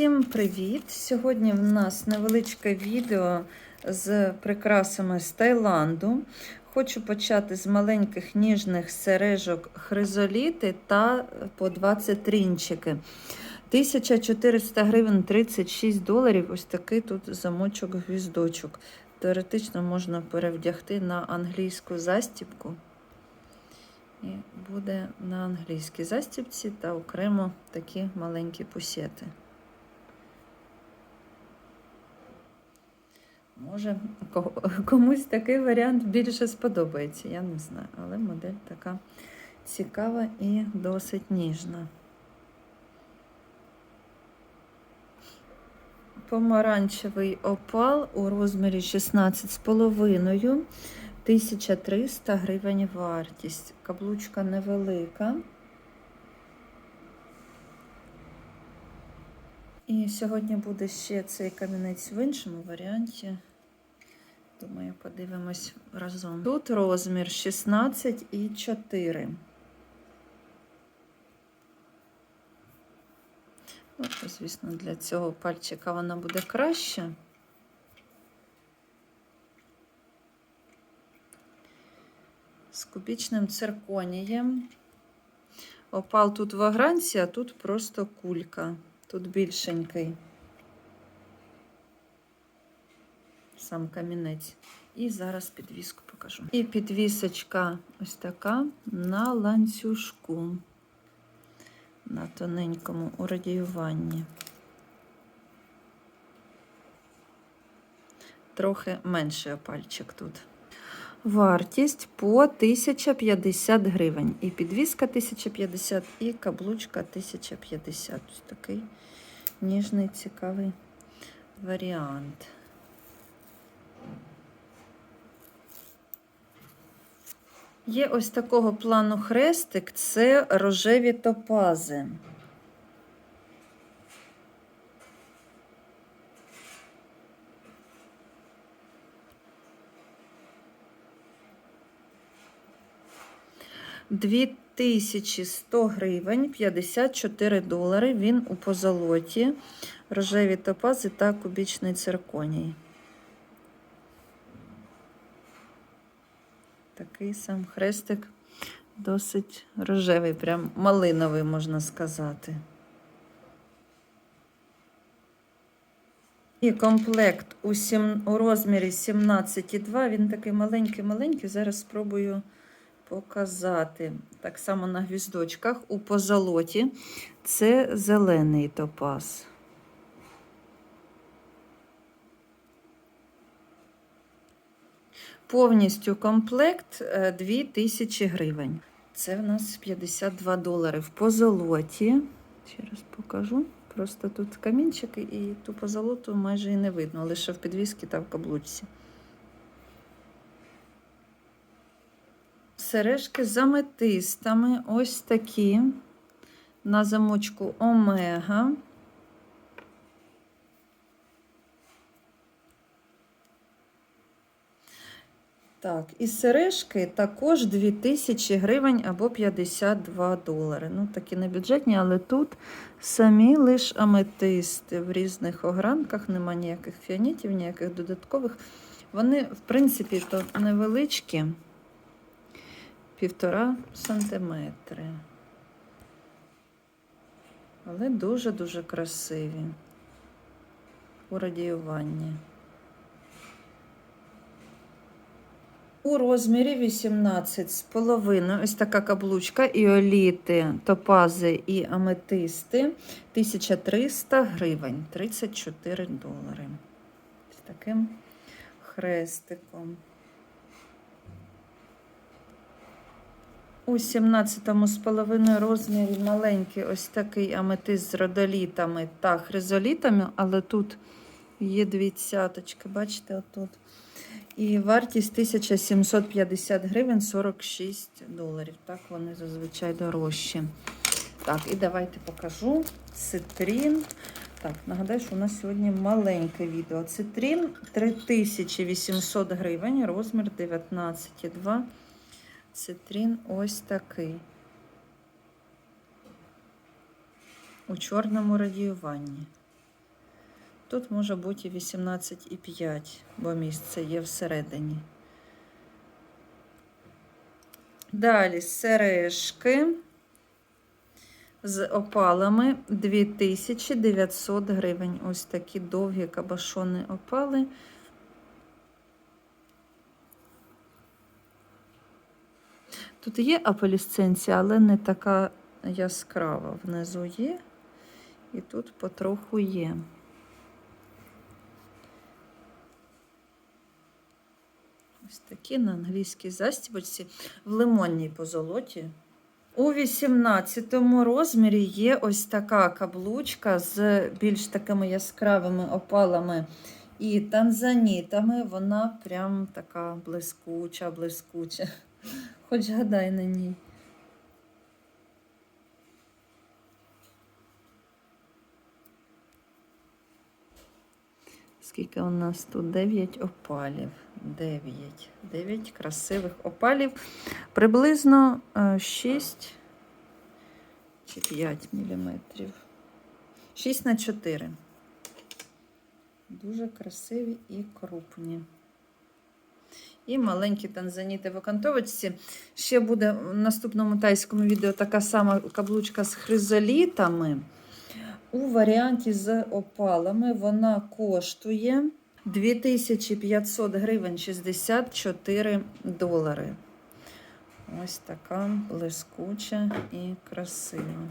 Усім привіт! Сьогодні в нас невеличке відео з прикрасами з Таїланду. Хочу почати з маленьких ніжних сережок хризоліти та по 20 трінчики. 1400 гривень 36 доларів. Ось такий тут замочок гвіздочок. Теоретично можна перевдягти на англійську застібку. І буде на англійській застібці та окремо такі маленькі пусети. Може, комусь такий варіант більше сподобається, я не знаю. Але модель така цікава і досить ніжна. Помаранчевий опал у розмірі 16,5. 1300 гривень вартість. Каблучка невелика. І сьогодні буде ще цей камінець в іншому варіанті. Думаю, подивимось разом. Тут розмір 16 і 4. Ну, звісно, для цього пальчика вона буде краще. З кубічним цирконієм. Опал тут в агранці, а тут просто кулька. Тут більшенький. Сам камінець. І зараз підвіску покажу. І підвісочка ось така на ланцюжку, на тоненькому у радіюванні. Трохи менший опальчик тут. Вартість по 1050 гривень. І підвіска 1050, і каблучка 1050. Ось такий ніжний, цікавий варіант. Є ось такого плану хрестик, це рожеві топази. Дві 1100 гривень, 54 долари. Він у позолоті, рожеві топази та кубічний цирконій. Такий сам хрестик досить рожевий, прям малиновий, можна сказати. І комплект у, сім, у розмірі 17,2. Він такий маленький-маленький. Зараз спробую показати. Так само на гвіздочках у позолоті. Це зелений топаз. Повністю комплект 2000 гривень. Це в нас 52 долари в позолоті. Ще раз покажу. Просто тут камінчики і ту позолоту майже і не видно, лише в підвісці та в каблучці. Сережки з аметистами. Ось такі. На замочку Омега. Так, і сережки також 2000 гривень або 52 долари. Ну, такі не бюджетні, але тут самі лиш аметисти в різних огранках, нема ніяких фіанітів, ніяких додаткових. Вони, в принципі, то невеличкі, півтора сантиметри. Але дуже-дуже красиві у радіюванні. У розмірі 18 з половиною. Ось така каблучка, іоліти, топази і аметисти 1300 гривень, 34 долари. З таким хрестиком. У 17 з половиною розмірі маленький ось такий аметист з родолітами та хризолітами, але тут є дві цяточки, бачите, отут. І вартість 1750 гривень 46 доларів. Так, вони зазвичай дорожчі. Так, і давайте покажу цитрін. Так, нагадаю, що у нас сьогодні маленьке відео. Цитрін 3800 гривень, розмір 19,2. Цитрін ось такий. У чорному радіюванні. Тут може бути 18,5, бо місце є всередині. Далі сережки з опалами 2900 гривень. Ось такі довгі кабашони опали. Тут є аполісценція, але не така яскрава. Внизу є, і тут потроху є. Ось такі на англійській застібочці в лимонній позолоті. У 18 розмірі є ось така каблучка з більш такими яскравими опалами і танзанітами. Вона прям така блискуча, блискуча. Хоч гадай на ній. Скільки у нас тут? 9 опалів. 9. 9 красивих опалів. Приблизно е, 6 чи 5 міліметрів. 6 на 4. Дуже красиві і крупні. І маленькі танзаніти в окантовочці. Ще буде в наступному тайському відео така сама каблучка з хризолітами. У варіанті з опалами вона коштує 2500 гривень 64 долари. Ось така блискуча і красива.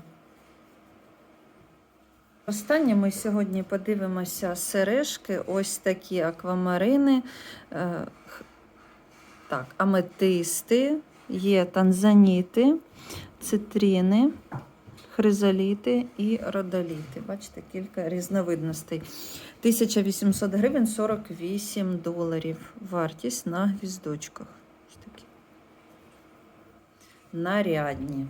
Останнє ми сьогодні подивимося сережки, ось такі аквамарини, е, так, аметисти, є танзаніти, цитріни, хризоліти і родоліти. Бачите, кілька різновидностей. 1800 гривень 48 доларів. Вартість на гвіздочках. Такі. Нарядні.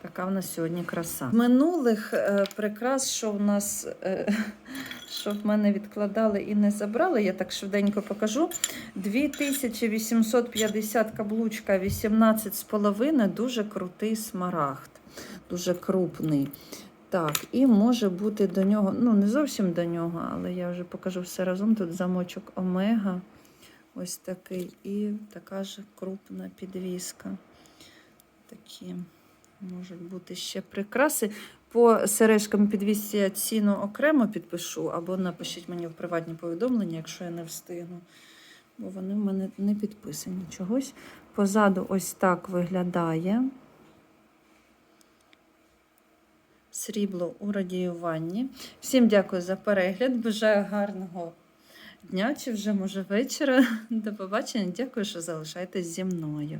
Така в нас сьогодні краса. Минулих е, прикрас, що в нас, е, що в мене відкладали і не забрали, я так швиденько покажу. 2850 каблучка, 18,5, дуже крутий смарагд, дуже крупний. Так, і може бути до нього, ну не зовсім до нього, але я вже покажу все разом. Тут замочок Омега. Ось такий. І така ж крупна підвіска. Такі можуть бути ще прикраси. По сережкам підвісці я ціну окремо підпишу, або напишіть мені в приватні повідомлення, якщо я не встигну. Бо вони в мене не підписані чогось. Позаду ось так виглядає. Срібло у радіюванні. Всім дякую за перегляд. Бажаю гарного дня чи вже може вечора. До побачення. Дякую, що залишаєтесь зі мною.